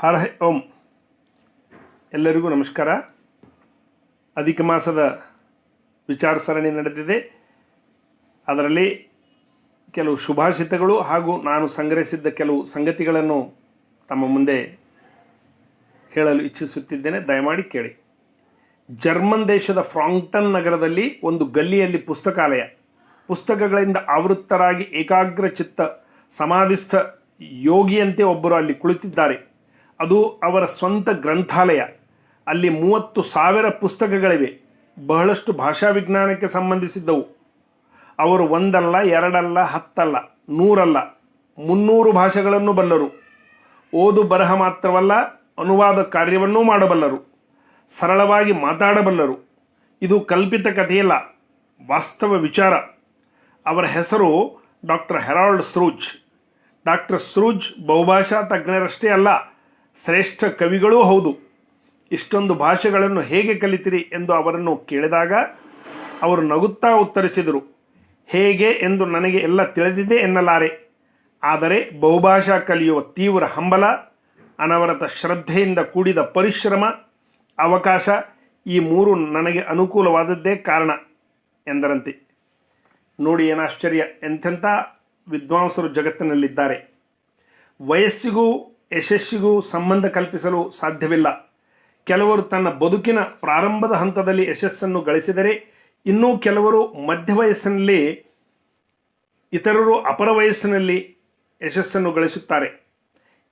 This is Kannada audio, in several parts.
ಹರ ಓಂ. ಎಲ್ಲರಿಗೂ ನಮಸ್ಕಾರ. ಅಧಿಕ ಮಾಸದ ವಿಚಾರ ಸರಣಿ ನಡೆದಿದೆ. ಅದರಲ್ಲಿ ಕೆಲವು ಶುಭಾಷಿತಗಳು ಹಾಗೂ ನಾನು ಸಂಗ್ರಹಿಸಿದ್ದ ಕೆಲವು ಸಂಗತಿಗಳನ್ನು ತಮ್ಮ ಮುಂದೆ ಹೇಳಲು ಇಚ್ಛಿಸುತ್ತಿದ್ದೇನೆ. ದಯಮಾಡಿ ಕೇಳಿ. ಜರ್ಮನ್ ದೇಶದ ಫ್ರಾಂಕ್ಟನ್ ನಗರದಲ್ಲಿ ಒಂದು ಗಲ್ಲಿಯಲ್ಲಿ ಪುಸ್ತಕಾಲಯ, ಪುಸ್ತಕಗಳಿಂದ ಆವೃತ್ತರಾಗಿ ಏಕಾಗ್ರ ಚಿತ್ತ ಸಮಾಧಿಸ್ಥ ಯೋಗಿಯಂತೆ ಒಬ್ಬರು ಅಲ್ಲಿ ಕುಳಿತಿದ್ದಾರೆ. ಅದು ಅವರ ಸ್ವಂತ ಗ್ರಂಥಾಲಯ. ಅಲ್ಲಿ ಮೂವತ್ತು ಸಾವಿರ ಪುಸ್ತಕಗಳಿವೆ. ಬಹಳಷ್ಟು ಭಾಷಾ ವಿಜ್ಞಾನಕ್ಕೆ ಸಂಬಂಧಿಸಿದ್ದವು. ಅವರು ಒಂದಲ್ಲ, ಎರಡಲ್ಲ, ಹತ್ತಲ್ಲ, ನೂರಲ್ಲ, ಮುನ್ನೂರು ಭಾಷೆಗಳನ್ನು ಬಲ್ಲರು. ಓದು ಬರಹ ಮಾತ್ರವಲ್ಲ, ಅನುವಾದ ಕಾರ್ಯವನ್ನೂ ಮಾಡಬಲ್ಲರು. ಸರಳವಾಗಿ ಮಾತಾಡಬಲ್ಲರು. ಇದು ಕಲ್ಪಿತ ಕಥೆಯಲ್ಲ, ವಾಸ್ತವ ವಿಚಾರ. ಅವರ ಹೆಸರು ಡಾಕ್ಟರ್ ಹೆರಾಲ್ಡ್ ಸ್ರೂಜ್. ಡಾಕ್ಟರ್ ಸ್ರೂಜ್ ಬಹುಭಾಷಾ ತಜ್ಞರಷ್ಟೇ ಅಲ್ಲ ಶ್ರೇಷ್ಠ ಕವಿಗಳೂ ಹೌದು. ಇಷ್ಟೊಂದು ಭಾಷೆಗಳನ್ನು ಹೇಗೆ ಕಲಿತಿರಿ ಎಂದು ಅವರನ್ನು ಕೇಳಿದಾಗ ಅವರು ನಗುತ್ತಾ ಉತ್ತರಿಸಿದರು. ಹೇಗೆ ಎಂದು ನನಗೆ ಎಲ್ಲ ತಿಳಿದಿದೆ ಎನ್ನಲಾರೆ. ಆದರೆ ಬಹುಭಾಷಾ ಕಲಿಯುವ ತೀವ್ರ ಹಂಬಲ, ಅನವರತ ಶ್ರದ್ಧೆಯಿಂದ ಕೂಡಿದ ಪರಿಶ್ರಮ, ಅವಕಾಶ ಈ ಮೂರು ನನಗೆ ಅನುಕೂಲವಾದದ್ದೇ ಕಾರಣ ಎಂದರಂತೆ. ನೋಡಿ ಏನಾಶ್ಚರ್ಯ ಎಂಥೆಂಥ ವಿದ್ವಾಂಸರು ಜಗತ್ತಿನಲ್ಲಿದ್ದಾರೆ. ವಯಸ್ಸಿಗೂ ಯಶಸ್ಸಿಗೂ ಸಂಬಂಧ ಕಲ್ಪಿಸಲು ಸಾಧ್ಯವಿಲ್ಲ. ಕೆಲವರು ತನ್ನ ಬದುಕಿನ ಪ್ರಾರಂಭದ ಹಂತದಲ್ಲಿ ಯಶಸ್ಸನ್ನು ಗಳಿಸಿದರೆ, ಇನ್ನೂ ಕೆಲವರು ಮಧ್ಯ ವಯಸ್ಸಿನಲ್ಲಿ ಇತರರು ಅಪರ ವಯಸ್ಸಿನಲ್ಲಿ ಯಶಸ್ಸನ್ನು ಗಳಿಸುತ್ತಾರೆ.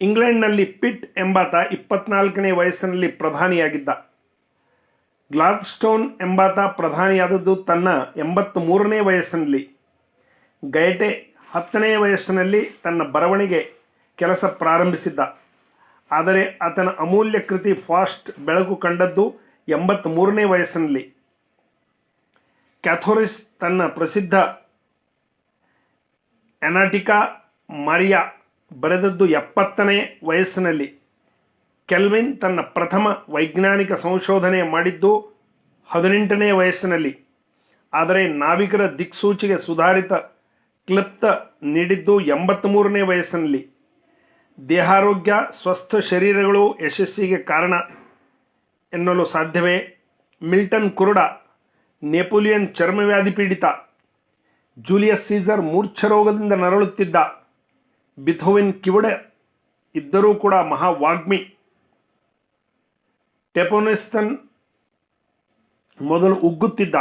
ಇಂಗ್ಲೆಂಡ್ನಲ್ಲಿ ಪಿಟ್ ಎಂಬಾತ ಇಪ್ಪತ್ನಾಲ್ಕನೇ ವಯಸ್ಸಿನಲ್ಲಿ ಪ್ರಧಾನಿಯಾಗಿದ್ದ. ಗ್ಲಾದ್ಸ್ಟೋನ್ ಎಂಬಾತ ಪ್ರಧಾನಿಯಾದದ್ದು ತನ್ನ ಎಂಬತ್ತ್ ಮೂರನೇ ವಯಸ್ಸಿನಲ್ಲಿ. ಗಯಟೆ ಹತ್ತನೇ ವಯಸ್ಸಿನಲ್ಲಿ ತನ್ನ ಬರವಣಿಗೆ ಕೆಲಸ ಪ್ರಾರಂಭಿಸಿದ್ದ. ಆದರೆ ಆತನ ಅಮೂಲ್ಯ ಕೃತಿ ಫಾಸ್ಟ್ ಬೆಳಕು ಕಂಡದ್ದು ಎಂಬತ್ತ್ ಮೂರನೇ ವಯಸ್ಸಿನಲ್ಲಿ. ಕ್ಯಾಥೋರಿಸ್ ತನ್ನ ಪ್ರಸಿದ್ಧ ಎನಾಟಿಕಾ ಮಾರಿಯಾ ಬರೆದದ್ದು ಎಪ್ಪತ್ತನೇ ವಯಸ್ಸಿನಲ್ಲಿ. ಕೆಲ್ವಿನ್ ತನ್ನ ಪ್ರಥಮ ವೈಜ್ಞಾನಿಕ ಸಂಶೋಧನೆ ಮಾಡಿದ್ದು ಹದಿನೆಂಟನೇ ವಯಸ್ಸಿನಲ್ಲಿ. ಆದರೆ ನಾವಿಕರ ದಿಕ್ಸೂಚಿಗೆ ಸುಧಾರಿತ ಕ್ಲಿಪ್ತ ನೀಡಿದ್ದು ಎಂಬತ್ತ್ಮೂರನೇ ವಯಸ್ಸಿನಲ್ಲಿ. ದೇಹಾರೋಗ್ಯ, ಸ್ವಸ್ಥ ಶರೀರಗಳು ಯಶಸ್ಸಿಗೆ ಕಾರಣ ಎನ್ನಲು ಸಾಧ್ಯವೇ? ಮಿಲ್ಟನ್ ಕುರುಡ, ನೆಪೋಲಿಯನ್ ಚರ್ಮವ್ಯಾಧಿ ಪೀಡಿತ, ಜೂಲಿಯಸ್ ಸೀಸರ್ ಮೂರ್ಛರೋಗದಿಂದ ನರಳುತ್ತಿದ್ದ, ಬಿಥೋವಿನ್ ಕಿವುಡ ಇದ್ದರೂ ಕೂಡ ಮಹಾವಾಗ್ಮಿ. ಟೆಪೋನಿಸ್ತನ್ ಮೊದಲು ಉಗ್ಗುತ್ತಿದ್ದ.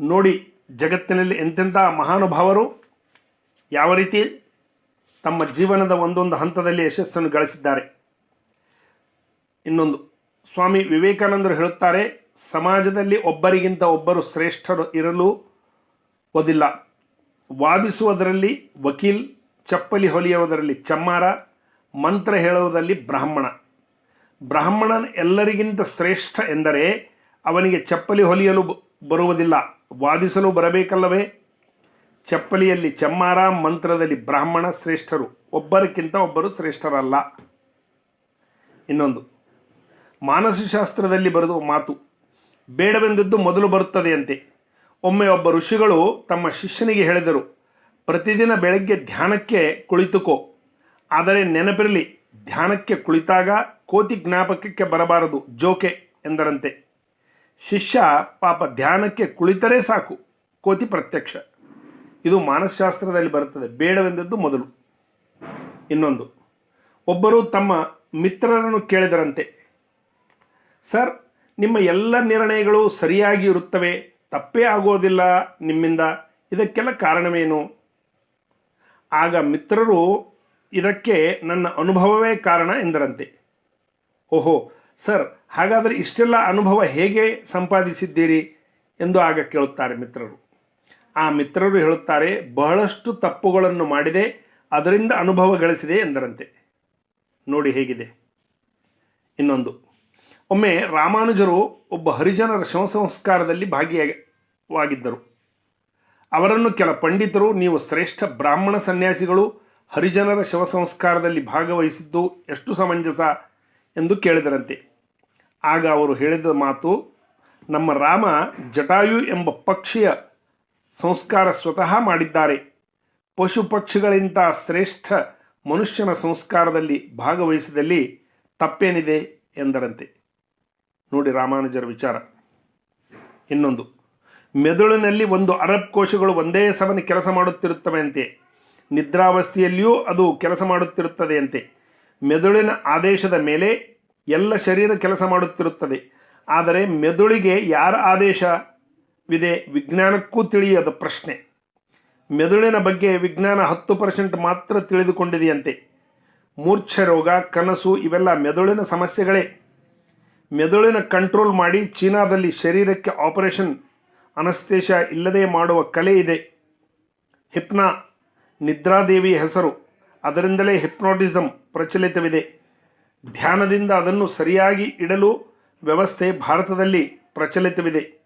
ನೋಡಿ, ಜಗತ್ತಿನಲ್ಲಿ ಎಂತೆಂಥ ಮಹಾನುಭಾವರು? ಯಾವ ರೀತಿ? ತಮ್ಮ ಜೀವನದ ಒಂದೊಂದು ಹಂತದಲ್ಲಿ ಯಶಸ್ಸನ್ನು ಗಳಿಸಿದ್ದಾರೆ. ಇನ್ನೊಂದು, ಸ್ವಾಮಿ ವಿವೇಕಾನಂದರು ಹೇಳುತ್ತಾರೆ, ಸಮಾಜದಲ್ಲಿ ಒಬ್ಬರಿಗಿಂತ ಒಬ್ಬರು ಶ್ರೇಷ್ಠರು ಇರಲು ಓದಿಲ್ಲ ವಾದಿಸುವುದರಲ್ಲಿ ವಕೀಲ್, ಚಪ್ಪಲಿ ಹೊಲಿಯುವುದರಲ್ಲಿ ಚಮ್ಮಾರ, ಮಂತ್ರ ಹೇಳುವುದರಲ್ಲಿ ಬ್ರಾಹ್ಮಣ. ಬ್ರಾಹ್ಮಣನ್ ಎಲ್ಲರಿಗಿಂತ ಶ್ರೇಷ್ಠ ಎಂದರೆ ಅವನಿಗೆ ಚಪ್ಪಲಿ ಹೊಲಿಯಲು ಬರುವುದಿಲ್ಲ. ವಾದಿಸಲು ಬರಬೇಕಲ್ಲವೇ? ಚಪ್ಪಲಿಯಲ್ಲಿ ಚಮ್ಮಾರ ಮಂತ್ರದಲ್ಲಿ ಬ್ರಾಹ್ಮಣ ಶ್ರೇಷ್ಠರು. ಒಬ್ಬರಕ್ಕಿಂತ ಒಬ್ಬರು ಶ್ರೇಷ್ಠರಲ್ಲ. ಇನ್ನೊಂದು, ಮಾನಸಶಾಸ್ತ್ರದಲ್ಲಿ ಬರೆದ ಮಾತು, ಬೇಡವೆಂದದ್ದು ಮೊದಲು ಬರುತ್ತದೆಯಂತೆ. ಒಮ್ಮೆ ಒಬ್ಬ ಋಷಿಗಳು ತಮ್ಮ ಶಿಷ್ಯನಿಗೆ ಹೇಳಿದರು, ಪ್ರತಿದಿನ ಬೆಳಗ್ಗೆ ಧ್ಯಾನಕ್ಕೆ ಕುಳಿತುಕೋ. ಆದರೆ ನೆನಪಿರಲಿ, ಧ್ಯಾನಕ್ಕೆ ಕುಳಿತಾಗ ಕೋತಿ ಜ್ಞಾಪಕಕ್ಕೆ ಬರಬಾರದು, ಜೋಕೆ ಎಂದರಂತೆ. ಶಿಷ್ಯ, ಪಾಪ, ಧ್ಯಾನಕ್ಕೆ ಕುಳಿತರೆ ಸಾಕು. ಕೋತಿ ಪ್ರತ್ಯಕ್ಷ. ಇದು ಮಾನಸಶಾಸ್ತ್ರದಲ್ಲಿ ಬರುತ್ತದೆ. ಬೇಡವೆಂದದ್ದು ಮೊದಲು. ಇನ್ನೊಂದು. ಒಬ್ಬರು ತಮ್ಮ ಮಿತ್ರರನ್ನು ಕೇಳಿದರಂತೆ, ಸರ್, ನಿಮ್ಮ ಎಲ್ಲ ನಿರ್ಣಯಗಳು ಸರಿಯಾಗಿ ಇರುತ್ತವೆ, ತಪ್ಪೇ ಆಗೋದಿಲ್ಲ ನಿಮ್ಮಿಂದ, ಇದಕ್ಕೆಲ್ಲ ಕಾರಣವೇನು? ಆಗ ಮಿತ್ರರು, ಇದಕ್ಕೆ ನನ್ನ ಅನುಭವವೇ ಕಾರಣ ಎಂದರಂತೆ. ಓಹೋ, ಸರ್, ಹಾಗಾದರೆ ಇಷ್ಟೆಲ್ಲ ಅನುಭವ ಹೇಗೆ ಸಂಪಾದಿಸಿದ್ದೀರಿ? ಎಂದು ಆಗ ಕೇಳುತ್ತಾರೆ ಮಿತ್ರರು. ಆ ಮಿತ್ರರು ಹೇಳುತ್ತಾರೆ, ಬಹಳಷ್ಟು ತಪ್ಪುಗಳನ್ನು ಮಾಡಿದೆ, ಅದರಿಂದ ಅನುಭವ ಗಳಿಸಿದೆ ಎಂದರಂತೆ. ನೋಡಿ ಹೇಗಿದೆ. ಇನ್ನೊಂದು. ಒಮ್ಮೆ ರಾಮಾನುಜರು ಒಬ್ಬ ಹರಿಜನರ ಶವ ಸಂಸ್ಕಾರದಲ್ಲಿ ಭಾಗಿಯಾಗಿದ್ದರು. ಅವರನ್ನು ಕೆಲ ಪಂಡಿತರು, ನೀವು ಶ್ರೇಷ್ಠ ಬ್ರಾಹ್ಮಣ ಸನ್ಯಾಸಿಗಳು, ಹರಿಜನರ ಶವ ಸಂಸ್ಕಾರದಲ್ಲಿ ಭಾಗವಹಿಸಿದ್ದು ಎಷ್ಟು ಸಮಂಜಸ ಎಂದು ಕೇಳಿದರಂತೆ. ಆಗ ಅವರು ಹೇಳಿದ ಮಾತು, ನಮ್ಮ ರಾಮ ಜಟಾಯು ಎಂಬ ಪಕ್ಷಿಯ ಸಂಸ್ಕಾರ ಸ್ವತಃ ಮಾಡಿದ್ದಾರೆ. ಪಶು ಪಕ್ಷಿಗಳಿಂತ ಶ್ರೇಷ್ಠ ಮನುಷ್ಯನ ಸಂಸ್ಕಾರದಲ್ಲಿ ಭಾಗವಹಿಸಿದಲ್ಲಿ ತಪ್ಪೇನಿದೆ ಎಂದರಂತೆ. ನೋಡಿ ರಾಮಾನುಜರ ವಿಚಾರ. ಇನ್ನೊಂದು, ಮೆದುಳಿನಲ್ಲಿ ಒಂದು ಅರಬ್ ಕೋಶಗಳು ಒಂದೇ ಸಮನೆ ಕೆಲಸ ಮಾಡುತ್ತಿರುತ್ತವೆ ಅಂತೆ ನಿದ್ರಾವಸ್ಥೆಯಲ್ಲಿಯೂ ಅದು ಕೆಲಸ ಮಾಡುತ್ತಿರುತ್ತದೆ ಅಂತೆ ಮೆದುಳಿನ ಆದೇಶದ ಮೇಲೆ ಎಲ್ಲ ಶರೀರ ಕೆಲಸ ಮಾಡುತ್ತಿರುತ್ತದೆ. ಆದರೆ ಮೆದುಳಿಗೆ ಯಾರ ಆದೇಶವಿದೆ ವಿಜ್ಞಾನಕ್ಕೂ ತಿಳಿಯದ ಪ್ರಶ್ನೆ. ಮೆದುಳಿನ ಬಗ್ಗೆ ವಿಜ್ಞಾನ ಹತ್ತು ಪರ್ಸೆಂಟ್ ಮಾತ್ರ ತಿಳಿದುಕೊಂಡಿದೆಯಂತೆ. ಮೂರ್ಛೆ, ರೋಗ, ಕನಸು ಇವೆಲ್ಲ ಮೆದುಳಿನ ಸಮಸ್ಯೆಗಳೇ. ಮೆದುಳಿನ ಕಂಟ್ರೋಲ್ ಮಾಡಿ ಚೀನಾದಲ್ಲಿ ಶರೀರಕ್ಕೆ ಆಪರೇಷನ್ ಅನಸ್ತೇಶ ಇಲ್ಲದೆ ಮಾಡುವ ಕಲೆ ಇದೆ. ಹಿಪ್ನಾ, ನಿದ್ರಾದೇವಿ ಹೆಸರು. ಅದರಿಂದಲೇ ಹಿಪ್ನೋಟಿಸಮ್ ಪ್ರಚಲಿತವಿದೆ. ಧ್ಯಾನದಿಂದ ಅದನ್ನು ಸರಿಯಾಗಿ ಇಡಲು ವ್ಯವಸ್ಥೆ ಭಾರತದಲ್ಲಿ ಪ್ರಚಲಿತವಿದೆ.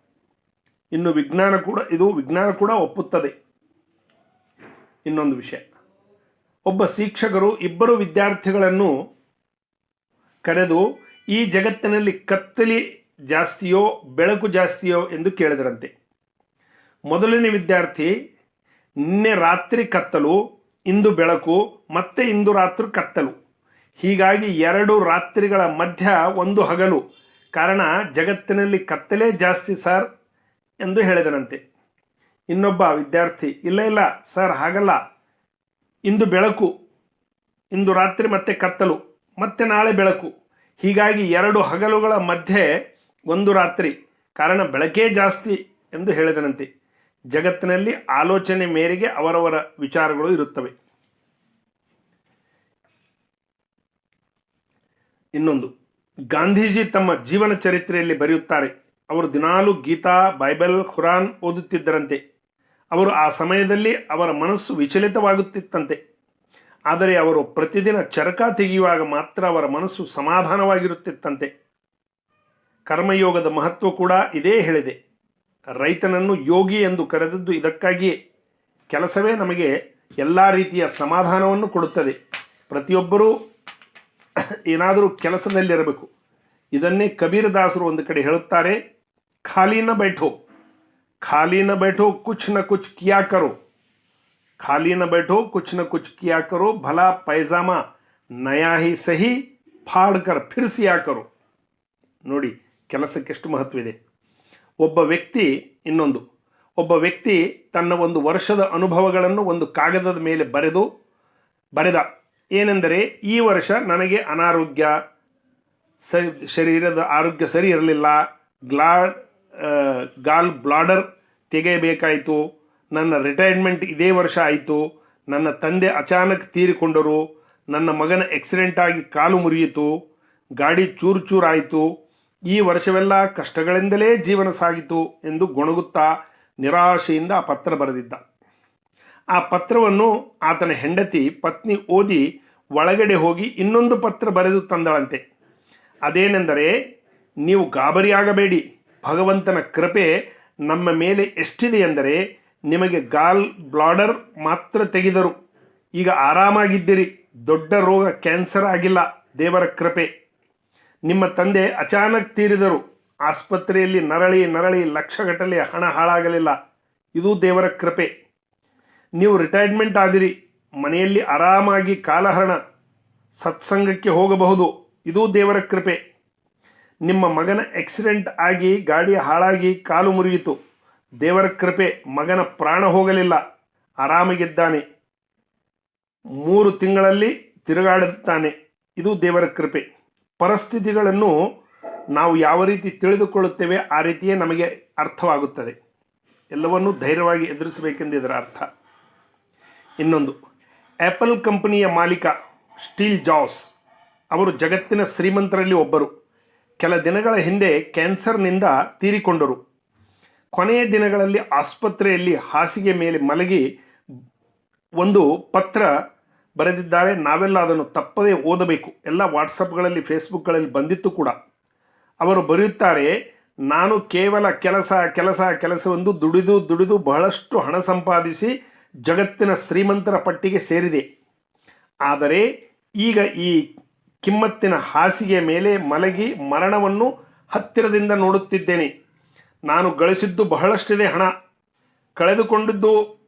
ಇನ್ನು ವಿಜ್ಞಾನ ಕೂಡ, ಇದು ವಿಜ್ಞಾನ ಕೂಡ ಒಪ್ಪುತ್ತದೆ. ಇನ್ನೊಂದು ವಿಷಯ. ಒಬ್ಬ ಶಿಕ್ಷಕರು ಇಬ್ಬರು ವಿದ್ಯಾರ್ಥಿಗಳನ್ನು ಕರೆದು, ಈ ಜಗತ್ತಿನಲ್ಲಿ ಕತ್ತಲಿ ಜಾಸ್ತಿಯೋ, ಬೆಳಕು ಜಾಸ್ತಿಯೋ ಎಂದು ಕೇಳಿದರಂತೆ. ಮೊದಲನೇ ವಿದ್ಯಾರ್ಥಿ, ನಿನ್ನೆ ರಾತ್ರಿ ಕತ್ತಲು, ಇಂದು ಬೆಳಕು, ಮತ್ತೆ ಇಂದು ರಾತ್ರಿ ಕತ್ತಲು. ಹೀಗಾಗಿ ಎರಡು ರಾತ್ರಿಗಳ ಮಧ್ಯ ಒಂದು ಹಗಲು. ಕಾರಣ, ಜಗತ್ತಿನಲ್ಲಿ ಕತ್ತಲೇ ಜಾಸ್ತಿ ಸರ್. ಎಂದು ಹೇಳಿದನಂತೆ. ಇನ್ನೊಬ್ಬ ವಿದ್ಯಾರ್ಥಿ, ಇಲ್ಲ ಇಲ್ಲ, ಸರ್, ಹಾಗಲ್ಲ. ಇಂದು ಬೆಳಕು, ಇಂದು ರಾತ್ರಿ ಮತ್ತೆ ಕತ್ತಲು, ಮತ್ತೆ ನಾಳೆ ಬೆಳಕು. ಹೀಗಾಗಿ ಎರಡು ಹಗಲುಗಳ ಮಧ್ಯೆ ಒಂದು ರಾತ್ರಿ, ಕಾರಣ ಬೆಳಕೇ ಜಾಸ್ತಿ ಎಂದು ಹೇಳಿದನಂತೆ. ಜಗತ್ತಿನಲ್ಲಿ ಆಲೋಚನೆ ಮೇರೆಗೆ ಅವರವರ ವಿಚಾರಗಳು ಇರುತ್ತವೆ. ಇನ್ನೊಂದು, ಗಾಂಧೀಜಿ ತಮ್ಮ ಜೀವನ ಚರಿತ್ರೆಯಲ್ಲಿ ಬರೆಯುತ್ತಾರೆ. ಅವರು ದಿನಾಲು ಗೀತಾ, ಬೈಬಲ್, ಖುರಾನ್ ಓದುತ್ತಿದ್ದರಂತೆ. ಅವರು ಆ ಸಮಯದಲ್ಲಿ ಅವರ ಮನಸ್ಸು ವಿಚಲಿತವಾಗುತ್ತಿತ್ತಂತೆ. ಆದರೆ ಅವರು ಪ್ರತಿದಿನ ಚರಕ ತೆಗೆಯುವಾಗ ಮಾತ್ರ ಅವರ ಮನಸ್ಸು ಸಮಾಧಾನವಾಗಿರುತ್ತಿತ್ತಂತೆ. ಕರ್ಮಯೋಗದ ಮಹತ್ವ ಕೂಡ ಇದೇ ಹೇಳಿದೆ. ರೈತನನ್ನು ಯೋಗಿ ಎಂದು ಕರೆದದ್ದು ಇದಕ್ಕಾಗಿಯೇ. ಕೆಲಸವೇ ನಮಗೆ ಎಲ್ಲ ರೀತಿಯ ಸಮಾಧಾನವನ್ನು ಕೊಡುತ್ತದೆ. ಪ್ರತಿಯೊಬ್ಬರೂ ಏನಾದರೂ ಕೆಲಸದಲ್ಲಿರಬೇಕು. ಇದನ್ನೇ ಕಬೀರದಾಸರು ಒಂದು ಕಡೆ ಹೇಳುತ್ತಾರೆ. ಖಾಲಿನ बैठो खाली न बैठो कुछ न कुछ किया करो खाली न बैठो कुछ न कुछ किया करो भला पैजामा ನಯಾ ಹಿ ಸಹಿ ಫಾಡ್ಕರ್ ಫಿರ್ ಸಿಯಾ ಕರೋ ನೋಡಿ ಕೆಲಸಕ್ಕೆ ಎಷ್ಟು ಮಹತ್ವವಿದೆ ಒಬ್ಬ ವ್ಯಕ್ತಿ ಇನ್ನೊಂದು ಒಬ್ಬ ವ್ಯಕ್ತಿ ತನ್ನ ಒಂದು ವರ್ಷದ ಅನುಭವಗಳನ್ನು ಒಂದು ಕಾಗದದ ಮೇಲೆ ಬರೆದು ಬರೆದ ಏನೆಂದರೆ ಈ ವರ್ಷ ನನಗೆ ಅನಾರೋಗ್ಯ ಸರಿ ಶರೀರದ ಆರೋಗ್ಯ ಸರಿ ಇರಲಿಲ್ಲ ಗ್ಲಾ ಆ, ಗಾಲ್ ಬ್ಲಾಡರ್ ತೆಗೆಯಬೇಕಾಯಿತು. ನನ್ನ ರಿಟೈರ್ಮೆಂಟ್ ಇದೇ ವರ್ಷ ಆಯಿತು. ನನ್ನ ತಂದೆ ಅಚಾನಕ್ ತೀರಿಕೊಂಡರು. ನನ್ನ ಮಗನ ಆಕ್ಸಿಡೆಂಟ್ ಆಗಿ ಕಾಲು ಮುರಿಯಿತು. ಗಾಡಿ ಚೂರು ಚೂರಾಯಿತು ಈ ವರ್ಷವೆಲ್ಲ ಕಷ್ಟಗಳಿಂದಲೇ ಜೀವನ ಸಾಗಿತು ಎಂದು ಗೊಣಗುತ್ತಾ ನಿರಾಶೆಯಿಂದ ಆ ಪತ್ರ ಬರೆದಿದ್ದ. ಆ ಪತ್ರವನ್ನು ಆತನ ಹೆಂಡತಿ, ಪತ್ನಿ ಓದಿ ಒಳಗಡೆ ಹೋಗಿ ಇನ್ನೊಂದು ಪತ್ರ ಬರೆದು ತಂದಳಂತೆ. ಅದೇನೆಂದರೆ, ನೀವು ಗಾಬರಿಯಾಗಬೇಡಿ. ಭಗವಂತನ ಕೃಪೆ ನಮ್ಮ ಮೇಲೆ ಎಷ್ಟಿದೆ ಎಂದರೆ ನಿಮಗೆ ಗಾಲ್ ಬ್ಲಾಡರ್ ಮಾತ್ರ ತೆಗೆದರು. ಈಗ ಆರಾಮಾಗಿದ್ದೀರಿ. ದೊಡ್ಡ ರೋಗ ಕ್ಯಾನ್ಸರ್ ಆಗಿಲ್ಲ. ದೇವರ ಕೃಪೆ. ನಿಮ್ಮ ತಂದೆ ಅಚಾನಕ್ ತೀರಿದರು. ಆಸ್ಪತ್ರೆಯಲ್ಲಿ ನರಳಿ ನರಳಿ ಲಕ್ಷಗಟ್ಟಲೆ ಹಣ ಹಾಳಾಗಲಿಲ್ಲ. ಇದು ದೇವರ ಕೃಪೆ. ನೀವು ರಿಟೈರ್ಮೆಂಟ್ ಆದಿರಿ. ಮನೆಯಲ್ಲಿ ಆರಾಮಾಗಿ ಕಾಲಹರಣ. ಸತ್ಸಂಗಕ್ಕೆ ಹೋಗಬಹುದು. ಇದು ದೇವರ ಕೃಪೆ. ನಿಮ್ಮ ಮಗನ ಆಕ್ಸಿಡೆಂಟ್ ಆಗಿ, ಗಾಡಿ ಹಾಳಾಗಿ, ಕಾಲು ಮುರಿಯಿತು. ದೇವರ ಕೃಪೆ, ಮಗನ ಪ್ರಾಣ ಹೋಗಲಿಲ್ಲ. ಆರಾಮಾಗಿದ್ದಾನೆ. ಮೂರು ತಿಂಗಳಲ್ಲಿ ತಿರುಗಾಡುತ್ತಾನೆ. ಇದು ದೇವರ ಕೃಪೆ. ಪರಿಸ್ಥಿತಿಗಳನ್ನು ನಾವು ಯಾವ ರೀತಿ ತಿಳಿದುಕೊಳ್ಳುತ್ತೇವೆ, ಆ ರೀತಿಯೇ ನಮಗೆ ಅರ್ಥವಾಗುತ್ತದೆ. ಎಲ್ಲವನ್ನೂ ಧೈರ್ಯವಾಗಿ ಎದುರಿಸಬೇಕೆಂದು ಇದರ ಅರ್ಥ. ಇನ್ನೊಂದು ಆ್ಯಪಲ್ ಕಂಪನಿಯ ಮಾಲೀಕ ಸ್ಟೀಲ್ ಜಾಸ್ ಅವರು ಜಗತ್ತಿನ ಶ್ರೀಮಂತರಲ್ಲಿ ಒಬ್ಬರು. ಕೆಲ ದಿನಗಳ ಹಿಂದೆ ಕ್ಯಾನ್ಸರ್ನಿಂದ ತೀರಿಕೊಂಡರು. ಕೊನೆಯ ದಿನಗಳಲ್ಲಿ ಆಸ್ಪತ್ರೆಯಲ್ಲಿ ಹಾಸಿಗೆ ಮೇಲೆ ಮಲಗಿ ಒಂದು ಪತ್ರ ಬರೆದಿದ್ದಾರೆ. ನಾವೆಲ್ಲ ಅದನ್ನು ತಪ್ಪದೇ ಓದಬೇಕು. ಎಲ್ಲ ವಾಟ್ಸಪ್ಗಳಲ್ಲಿ, ಫೇಸ್ಬುಕ್ಗಳಲ್ಲಿ ಬಂದಿತ್ತು ಕೂಡ. ಅವರು ಬರೆಯುತ್ತಾರೆ, ನಾನು ಕೇವಲ ಕೆಲಸ ಕೆಲಸ, ಕೆಲಸವೆಂದು ದುಡಿದು ದುಡಿದು ಬಹಳಷ್ಟು ಹಣ ಸಂಪಾದಿಸಿ ಜಗತ್ತಿನ ಶ್ರೀಮಂತರ ಪಟ್ಟಿಗೆ ಸೇರಿದೆ. ಆದರೆ ಈಗ ಈ ಕಿಮ್ಮತ್ತಿನ ಹಾಸಿಗೆ ಮೇಲೆ ಮಲಗಿ ಮರಣವನ್ನು ಹತ್ತಿರದಿಂದ ನೋಡುತ್ತಿದ್ದೇನೆ. ನಾನು ಗಳಿಸಿದ್ದು ಬಹಳಷ್ಟಿದೆ ಹಣ. ಕಳೆದುಕೊಂಡಿದ್ದು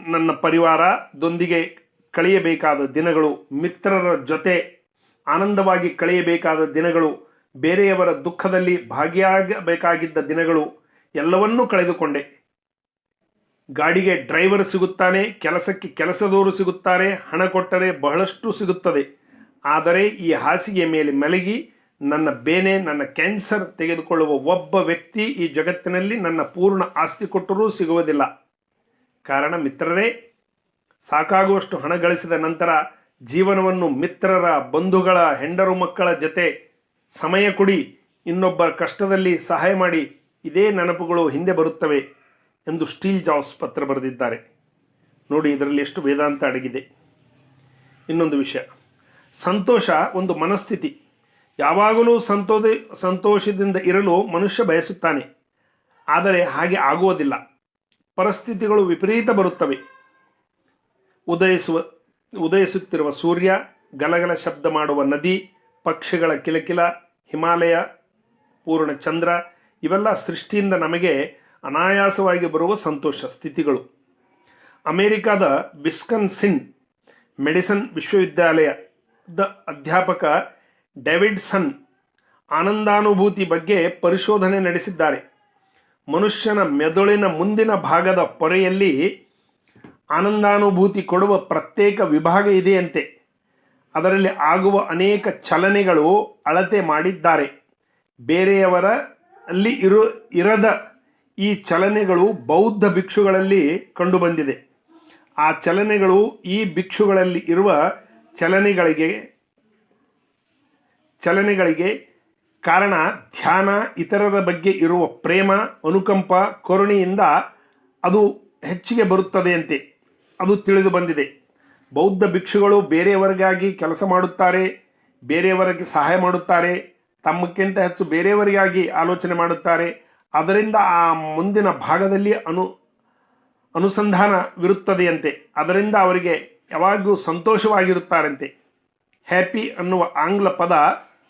ನನ್ನ ಪರಿವಾರದೊಂದಿಗೆ ಕಳೆಯಬೇಕಾದ ದಿನಗಳು ಮಿತ್ರರ ಜೊತೆ ಆನಂದವಾಗಿ ಕಳೆಯಬೇಕಾದ ದಿನಗಳು. ಬೇರೆಯವರ ದುಃಖದಲ್ಲಿ ಭಾಗಿಯಾಗಬೇಕಾಗಿದ್ದ ದಿನಗಳು. ಎಲ್ಲವನ್ನೂ ಕಳೆದುಕೊಂಡೆ. ಗಾಡಿಗೆ ಡ್ರೈವರ್ ಸಿಗುತ್ತಾನೆ. ಕೆಲಸಕ್ಕೆ ಕೆಲಸದವರು ಸಿಗುತ್ತಾರೆ. ಹಣ ಕೊಟ್ಟರೆ ಬಹಳಷ್ಟು ಸಿಗುತ್ತದೆ. ಆದರೆ ಈ ಹಾಸಿಗೆ ಮೇಲೆ ಮಲಗಿ ನನ್ನ ಬೇನೆ, ನನ್ನ ಕ್ಯಾನ್ಸರ್ ತೆಗೆದುಕೊಳ್ಳುವ ಒಬ್ಬ ವ್ಯಕ್ತಿ ಈ ಜಗತ್ತಿನಲ್ಲಿ ನನ್ನ ಪೂರ್ಣ ಆಸ್ತಿ ಕೊಟ್ಟರೂ ಸಿಗುವುದಿಲ್ಲ. ಕಾರಣ ಮಿತ್ರರೇ, ಸಾಕಾಗುವಷ್ಟು ಹಣ ಗಳಿಸಿದ ನಂತರ ಜೀವನವನ್ನು ಮಿತ್ರರ ಬಂಧುಗಳ ಹೆಂಡರು ಮಕ್ಕಳ ಜೊತೆ ಸಮಯ ಕೊಡಿ, ಇನ್ನೊಬ್ಬರ ಕಷ್ಟದಲ್ಲಿ ಸಹಾಯ ಮಾಡಿ, ಇದೇ ನೆನಪುಗಳು ಹಿಂದೆ ಬರುತ್ತವೆ ಎಂದು ಸ್ಟೀಲ್ ಜಾಬ್ಸ್ ಪತ್ರ ಬರೆದಿದ್ದಾರೆ. ನೋಡಿ, ಇದರಲ್ಲಿ ಎಷ್ಟು ವೇದಾಂತ ಅಡಗಿದೆ. ಇನ್ನೊಂದು ವಿಷಯ. ಸಂತೋಷ ಒಂದು ಮನಸ್ಥಿತಿ. ಯಾವಾಗಲೂ ಸಂತೋದ, ಸಂತೋಷದಿಂದ ಇರಲು ಮನುಷ್ಯ ಬಯಸುತ್ತಾನೆ. ಆದರೆ ಹಾಗೆ ಆಗುವುದಿಲ್ಲ. ಪರಿಸ್ಥಿತಿಗಳು ವಿಪರೀತ ಬರುತ್ತವೆ. ಉದಯಿಸುವ, ಉದಯಿಸುತ್ತಿರುವ ಸೂರ್ಯ, ಗಲಗಲ ಶಬ್ದ ಮಾಡುವ ನದಿ, ಪಕ್ಷಿಗಳ ಕಿಲಕಿಲ, ಹಿಮಾಲಯ, ಪೂರ್ಣ ಚಂದ್ರ, ಇವೆಲ್ಲ ಸೃಷ್ಟಿಯಿಂದ ನಮಗೆ ಅನಾಯಾಸವಾಗಿ ಬರುವ ಸಂತೋಷ ಸ್ಥಿತಿಗಳು. ಅಮೆರಿಕದ ವಿಸ್ಕನ್ಸಿನ್ ಮೆಡಿಸನ್ ವಿಶ್ವವಿದ್ಯಾಲಯದ ಅಧ್ಯಾಪಕ ಡೇವಿಡ್ಸನ್ ಆನಂದಾನುಭೂತಿ ಬಗ್ಗೆ ಪರಿಶೋಧನೆ ನಡೆಸಿದ್ದಾರೆ. ಮನುಷ್ಯನ ಮೆದುಳಿನ ಮುಂದಿನ ಭಾಗದ ಪೊರೆಯಲ್ಲಿ ಆನಂದಾನುಭೂತಿ ಕೊಡುವ ಪ್ರತ್ಯೇಕ ವಿಭಾಗ ಇದೆಯಂತೆ. ಅದರಲ್ಲಿ ಆಗುವ ಅನೇಕ ಚಲನೆಗಳು ಅಳತೆ ಮಾಡಿದ್ದಾರೆ. ಬೇರೆಯವರ ಅಲ್ಲಿ ಇರು, ಇರದ ಈ ಚಲನೆಗಳು ಬೌದ್ಧ ಭಿಕ್ಷುಗಳಲ್ಲಿ ಕಂಡುಬಂದಿದೆ. ಆ ಚಲನೆಗಳು ಈ ಭಿಕ್ಷುಗಳಲ್ಲಿ ಇರುವ ಚಲನೆಗಳಿಗೆ ಚಲನೆಗಳಿಗೆ ಕಾರಣ ಧ್ಯಾನ, ಇತರರ ಬಗ್ಗೆ ಇರುವ ಪ್ರೇಮ, ಅನುಕಂಪ, ಕರುಣೆಯಿಂದ ಅದು ಹೆಚ್ಚಿಗೆ ಬರುತ್ತದೆಯಂತೆ ಅದು ತಿಳಿದು ಬಂದಿದೆ. ಬೌದ್ಧ ಭಿಕ್ಷುಗಳು ಬೇರೆಯವರಿಗಾಗಿ ಕೆಲಸ ಮಾಡುತ್ತಾರೆ, ಬೇರೆಯವರಿಗೆ ಸಹಾಯ ಮಾಡುತ್ತಾರೆ, ತಮ್ಮಕ್ಕಿಂತ ಹೆಚ್ಚು ಬೇರೆಯವರಿಗಾಗಿ ಆಲೋಚನೆ ಮಾಡುತ್ತಾರೆ. ಅದರಿಂದ ಆ ಮುಂದಿನ ಭಾಗದಲ್ಲಿ ಅನು ಅನುಸಂಧಾನವಿರುತ್ತದೆಯಂತೆ ಅದರಿಂದ ಅವರಿಗೆ ಯಾವಾಗಲೂ ಸಂತೋಷವಾಗಿರುತ್ತಾರಂತೆ. ಹ್ಯಾಪಿ ಅನ್ನುವ ಆಂಗ್ಲ ಪದ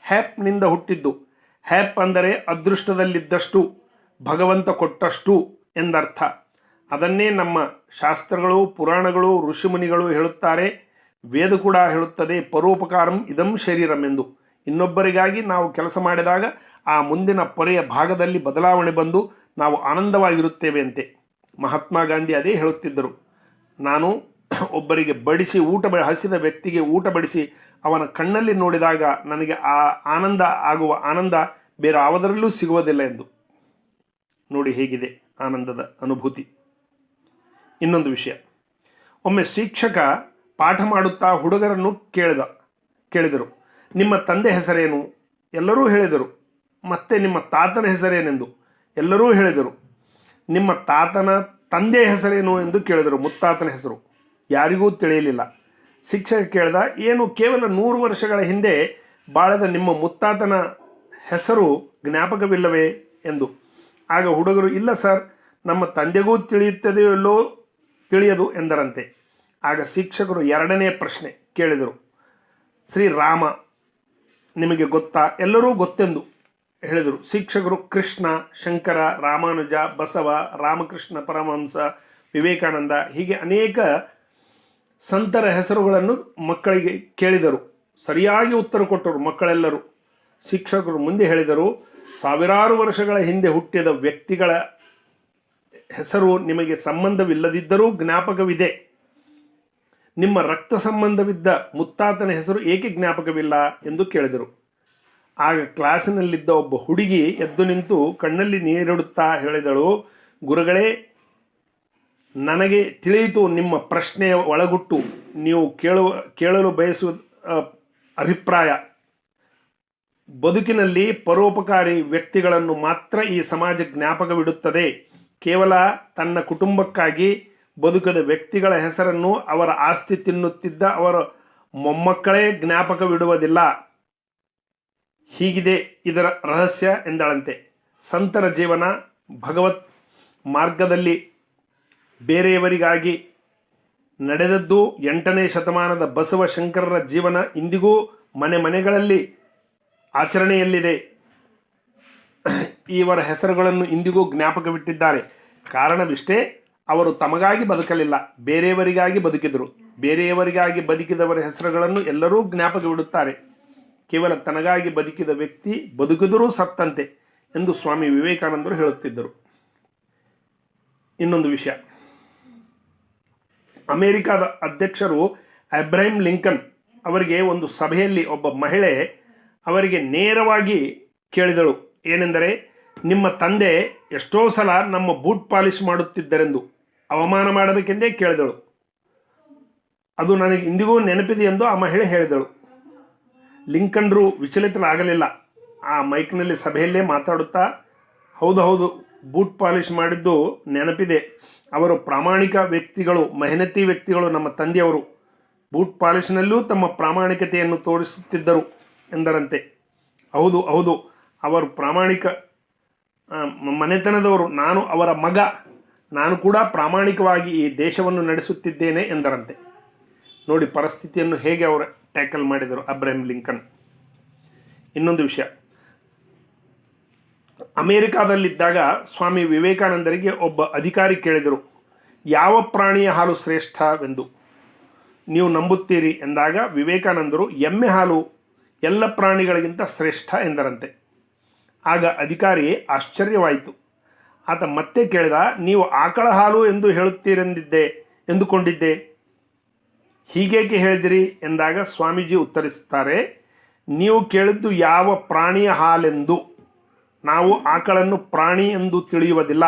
ಹ್ಯಾಪ್ನಿಂದ ಹುಟ್ಟಿದ್ದು. ಹ್ಯಾಪ್ ಅಂದರೆ ಅದೃಷ್ಟದಲ್ಲಿದ್ದಷ್ಟು, ಭಗವಂತ ಕೊಟ್ಟಷ್ಟು ಎಂದರ್ಥ. ಅದನ್ನೇ ನಮ್ಮ ಶಾಸ್ತ್ರಗಳು, ಪುರಾಣಗಳು, ಋಷಿಮುನಿಗಳು ಹೇಳುತ್ತಾರೆ. ವೇದ ಕೂಡ ಹೇಳುತ್ತದೆ, ಪರೋಪಕಾರಂ ಇದಂ ಶರೀರಂ ಎಂದು. ಇನ್ನೊಬ್ಬರಿಗಾಗಿ ನಾವು ಕೆಲಸ ಮಾಡಿದಾಗ ಆ ಮುಂದಿನ ಪೊರೆಯ ಭಾಗದಲ್ಲಿ ಬದಲಾವಣೆ ಬಂದು ನಾವು ಆನಂದವಾಗಿರುತ್ತೇವೆ ಅಂತೆ. ಮಹಾತ್ಮ ಗಾಂಧಿ ಅದೇ ಹೇಳುತ್ತಿದ್ದರು. ನಾನು ಒಬ್ಬರಿಗೆ ಬಡಿಸಿ ಊಟ ಹಸಿದ ವ್ಯಕ್ತಿಗೆ ಊಟ ಬಡಿಸಿ ಅವನ ಕಣ್ಣಲ್ಲಿ ನೋಡಿದಾಗ ನನಗೆ ಆ ಆನಂದ ಆಗುವ ಆನಂದ ಬೇರೆ ಯಾವುದರಲ್ಲೂ ಸಿಗುವುದಿಲ್ಲ ಎಂದು. ನೋಡಿ ಹೇಗಿದೆ ಆನಂದದ ಅನುಭೂತಿ. ಇನ್ನೊಂದು ವಿಷಯ. ಒಮ್ಮೆ ಶಿಕ್ಷಕ ಪಾಠ ಮಾಡುತ್ತಾ ಹುಡುಗರನ್ನು ಕೇಳಿದ, ಕೇಳಿದರು, ನಿಮ್ಮ ತಂದೆ ಹೆಸರೇನು? ಎಲ್ಲರೂ ಹೇಳಿದರು, ಮತ್ತೆ ನಿಮ್ಮ ತಾತನ ಹೆಸರೇನೆಂದು ಎಲ್ಲರೂ ಹೇಳಿದರು. ನಿಮ್ಮ ತಾತನ ತಂದೆ ಹೆಸರೇನು ಎಂದು ಕೇಳಿದರು, ಮುತ್ತಾತನ ಹೆಸರು. ಯಾರಿಗೂ ತಿಳಿಯಲಿಲ್ಲ. ಶಿಕ್ಷಕ ಕೇಳಿದ, ಏನು ಕೇವಲ ನೂರು ವರ್ಷಗಳ ಹಿಂದೆ ಬಾಳದ ನಿಮ್ಮ ಮುತ್ತಾತನ ಹೆಸರು ಜ್ಞಾಪಕವಿಲ್ಲವೇ? ಎಂದು. ಆಗ ಹುಡುಗರು, ಇಲ್ಲ ಸರ್, ನಮ್ಮ ತಂದೆಗೂ ತಿಳಿಯುತ್ತದೆಯಲ್ಲೋ ತಿಳಿಯದು ಎಂದರಂತೆ. ಆಗ ಶಿಕ್ಷಕರು ಎರಡನೇ ಪ್ರಶ್ನೆ ಕೇಳಿದರು. ಶ್ರೀರಾಮ ನಿಮಗೆ ಗೊತ್ತಾ? ಎಲ್ಲರೂ ಗೊತ್ತೆಂದು ಹೇಳಿದರು. ಶಿಕ್ಷಕರು, ಕೃಷ್ಣ, ಶಂಕರ, ರಾಮಾನುಜ, ಬಸವ, ರಾಮಕೃಷ್ಣ ಪರಮಹಂಸ, ವಿವೇಕಾನಂದ, ಹೀಗೆ ಅನೇಕ ಸಂತರ ಹೆಸರುಗಳನ್ನು ಮಕ್ಕಳಿಗೆ ಕೇಳಿದರು. ಸರಿಯಾಗಿ ಉತ್ತರ ಕೊಟ್ಟರು ಮಕ್ಕಳೆಲ್ಲರೂ. ಶಿಕ್ಷಕರು ಮುಂದೆ ಹೇಳಿದರು, ಸಾವಿರಾರು ವರ್ಷಗಳ ಹಿಂದೆ ಹುಟ್ಟಿದ ವ್ಯಕ್ತಿಗಳ ಹೆಸರು ನಿಮಗೆ ಸಂಬಂಧವಿಲ್ಲದಿದ್ದರೂ ಜ್ಞಾಪಕವಿದೆ. ನಿಮ್ಮ ರಕ್ತ ಸಂಬಂಧವಿದ್ದ ಮುತ್ತಾತನ ಹೆಸರು ಏಕೆ ಜ್ಞಾಪಕವಿಲ್ಲ ಎಂದು ಕೇಳಿದರು. ಆಗ ಕ್ಲಾಸಿನಲ್ಲಿದ್ದ ಒಬ್ಬ ಹುಡುಗಿ ಎದ್ದು ನಿಂತು ಕಣ್ಣಲ್ಲಿ ನೀರಿಡುತ್ತಾ ಹೇಳಿದಳು, ಗುರುಗಳೇ ನನಗೆ ತಿಳಿಯಿತು ನಿಮ್ಮ ಪ್ರಶ್ನೆಯ ಒಳಗುಟ್ಟು ನೀವು ಕೇಳುವ, ಕೇಳಲು ಬಯಸುವ ಅಭಿಪ್ರಾಯ. ಬದುಕಿನಲ್ಲಿ ಪರೋಪಕಾರಿ ವ್ಯಕ್ತಿಗಳನ್ನು ಮಾತ್ರ ಈ ಸಮಾಜ ಜ್ಞಾಪಕವಿಡುತ್ತದೆ. ಕೇವಲ ತನ್ನ ಕುಟುಂಬಕ್ಕಾಗಿ ಬದುಕದ ವ್ಯಕ್ತಿಗಳ ಹೆಸರನ್ನು ಅವರ ಆಸ್ತಿ ತಿನ್ನುತ್ತಿದ್ದ ಅವರ ಮೊಮ್ಮಕ್ಕಳೇ ಜ್ಞಾಪಕವಿಡುವುದಿಲ್ಲ. ಹೀಗಿದೆ ಇದರ ರಹಸ್ಯ ಎಂದಳಂತೆ. ಸಂತರ ಜೀವನ ಭಗವತ್ ಮಾರ್ಗದಲ್ಲಿ ಬೇರೆಯವರಿಗಾಗಿ ನಡೆದದ್ದು ಎಂಟನೇ ಶತಮಾನದ ಬಸವ ಶಂಕರರ ಜೀವನ ಇಂದಿಗೂ ಮನೆ ಮನೆಗಳಲ್ಲಿ ಆಚರಣೆಯಲ್ಲಿದೆ. ಇವರ ಹೆಸರುಗಳನ್ನು ಇಂದಿಗೂ ಜ್ಞಾಪಕವಿಟ್ಟಿದ್ದಾರೆ. ಕಾರಣವಿಷ್ಟೇ, ಅವರು ತಮಗಾಗಿ ಬದುಕಲಿಲ್ಲ, ಬೇರೆಯವರಿಗಾಗಿ ಬದುಕಿದರು. ಬೇರೆಯವರಿಗಾಗಿ ಬದುಕಿದವರ ಹೆಸರುಗಳನ್ನು ಎಲ್ಲರೂ ಜ್ಞಾಪಕವಿಡುತ್ತಾರೆ. ಕೇವಲ ತನಗಾಗಿ ಬದುಕಿದ ವ್ಯಕ್ತಿ ಬದುಕಿದರೂ ಸತ್ತಂತೆ ಎಂದು ಸ್ವಾಮಿ ವಿವೇಕಾನಂದರು ಹೇಳುತ್ತಿದ್ದರು. ಇನ್ನೊಂದು ವಿಷಯ. ಅಮೆರಿಕದ ಅಧ್ಯಕ್ಷರು ಅಬ್ರಾಹಿಂ ಲಿಂಕನ್ ಅವರಿಗೆ ಒಂದು ಸಭೆಯಲ್ಲಿ ಒಬ್ಬ ಮಹಿಳೆ ಅವರಿಗೆ ನೇರವಾಗಿ ಕೇಳಿದಳು. ಏನೆಂದರೆ, ನಿಮ್ಮ ತಂದೆ ಎಷ್ಟೋ ಸಲ ನಮ್ಮ ಬೂಟ್ ಪಾಲಿಶ್ ಮಾಡುತ್ತಿದ್ದರೆಂದು ಅವಮಾನ ಮಾಡಬೇಕೆಂದೇ ಕೇಳಿದಳು. ಅದು ನನಗೆ ಇಂದಿಗೂ ನೆನಪಿದೆ ಎಂದು ಆ ಮಹಿಳೆ ಹೇಳಿದಳು. ಲಿಂಕನ್ರು ವಿಚಲಿತರಾಗಲಿಲ್ಲ. ಆ ಮೈಕ್ನಲ್ಲಿ ಸಭೆಯಲ್ಲೇ ಮಾತಾಡುತ್ತಾ, ಹೌದು ಹೌದು ಬೂಟ್ ಪಾಲಿಶ್ ಮಾಡಿದ್ದು ನೆನಪಿದೆ. ಅವರು ಪ್ರಾಮಾಣಿಕ ವ್ಯಕ್ತಿಗಳು, ಮೆಹನತಿ ವ್ಯಕ್ತಿಗಳು ನಮ್ಮ ತಂದೆಯವರು. ಬೂಟ್ ಪಾಲಿಶ್ನಲ್ಲೂ ತಮ್ಮ ಪ್ರಾಮಾಣಿಕತೆಯನ್ನು ತೋರಿಸುತ್ತಿದ್ದರು ಎಂದರಂತೆ. ಹೌದು ಹೌದು, ಅವರು ಪ್ರಾಮಾಣಿಕ ಮನೆತನದವರು, ನಾನು ಅವರ ಮಗ, ನಾನು ಕೂಡ ಪ್ರಾಮಾಣಿಕವಾಗಿ ಈ ದೇಶವನ್ನು ನಡೆಸುತ್ತಿದ್ದೇನೆ ಎಂದರಂತೆ. ನೋಡಿ, ಪರಿಸ್ಥಿತಿಯನ್ನು ಹೇಗೆ ಅವರು ಟ್ಯಾಕಲ್ ಮಾಡಿದರು ಅಬ್ರಹಿಂ ಲಿಂಕನ್. ಇನ್ನೊಂದು ವಿಷಯ. ಅಮೇರಿಕಾದಲ್ಲಿದ್ದಾಗ ಸ್ವಾಮಿ ವಿವೇಕಾನಂದರಿಗೆ ಒಬ್ಬ ಅಧಿಕಾರಿ ಕೇಳಿದರು, ಯಾವ ಪ್ರಾಣಿಯ ಹಾಲು ಶ್ರೇಷ್ಠವೆಂದು? ನೀವು ನಂಬುತ್ತೀರಿ ಎಂದಾಗ ವಿವೇಕಾನಂದರು, ಎಮ್ಮೆ ಹಾಲು ಎಲ್ಲ ಪ್ರಾಣಿಗಳಿಗಿಂತ ಶ್ರೇಷ್ಠ ಎಂದರಂತೆ. ಆಗ ಅಧಿಕಾರಿ ಆಶ್ಚರ್ಯವಾಯಿತು. ಆತ ಮತ್ತೆ ಕೇಳಿದ, ನೀವು ಆಕಳ ಹಾಲು ಎಂದು ಹೇಳುತ್ತೀರೆಂದಿದ್ದೆ, ಎಂದುಕೊಂಡಿದ್ದೆ? ಹೀಗೇಕೆ ಹೇಳಿದಿರಿ? ಎಂದಾಗ ಸ್ವಾಮೀಜಿ ಉತ್ತರಿಸುತ್ತಾರೆ, ನೀವು ಕೇಳಿದ್ದು ಯಾವ ಪ್ರಾಣಿಯ ಹಾಲೆಂದು? ನಾವು ಆಕಳನ್ನು ಪ್ರಾಣಿ ಎಂದು ತಿಳಿಯುವುದಿಲ್ಲ.